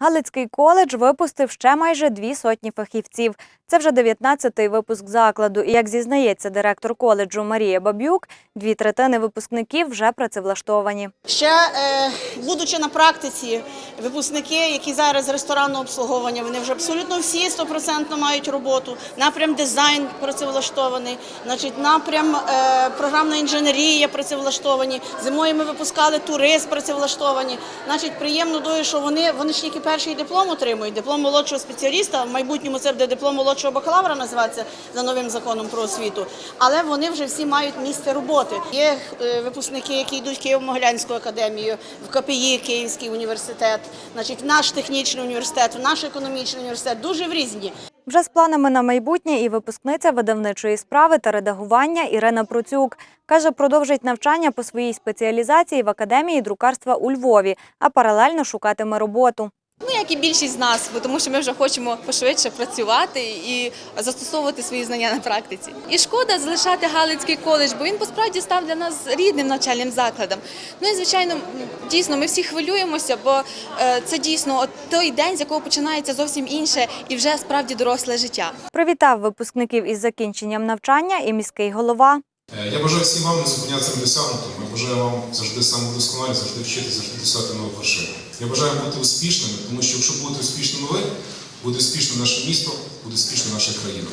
Галицький коледж випустив ще майже дві сотні фахівців. Це вже 19-й випуск закладу. І як зізнається директор коледжу Марія Бабюк, дві третини випускників вже працевлаштовані. Ще е, будучи на практиці, випускники, які зараз ресторанного обслуговування, вони вже абсолютно всі стопроцентно мають роботу. Напрям дизайн працевлаштований, значить, напрям е, програмна інженерія працевлаштовані. Зимою ми випускали турист працевлаштовані. Значить, приємно дуже, що вони, вони ж тільки перший диплом отримують, диплом молодшого спеціаліста. В майбутньому це буде диплом молодшого бакалавра називається за новим законом про освіту. Але вони вже всі мають місце роботи. Є е, випускники, які йдуть в Києво-Могилянську академію, в КПІ Київський університет, значить, наш технічний університет, в наш економічний університет, дуже в різні. Вже з планами на майбутнє і випускниця видавничої справи та редагування Ірина Процюк. Каже, продовжить навчання по своїй спеціалізації в Академії друкарства у Львові, а паралельно шукатиме роботу. Як і більшість з нас, тому що ми вже хочемо пошвидше працювати і застосовувати свої знання на практиці. І шкода залишати Галицький коледж, бо він посправді став для нас рідним навчальним закладом. Ну і звичайно, дійсно, ми всі хвилюємося, бо е, це дійсно той день, з якого починається зовсім інше і вже справді доросле життя. Привітав випускників із закінченням навчання і міський голова. Е, Я бажаю всім вам не зупинятися на досягнутому. Я бажаю вам завжди самовдосконалі, завжди вчити, завжди досягти нових вершин. Я бажаю бути успішними, тому що якщо будете успішними ви, буде успішно наше місто, буде успішна наша країна.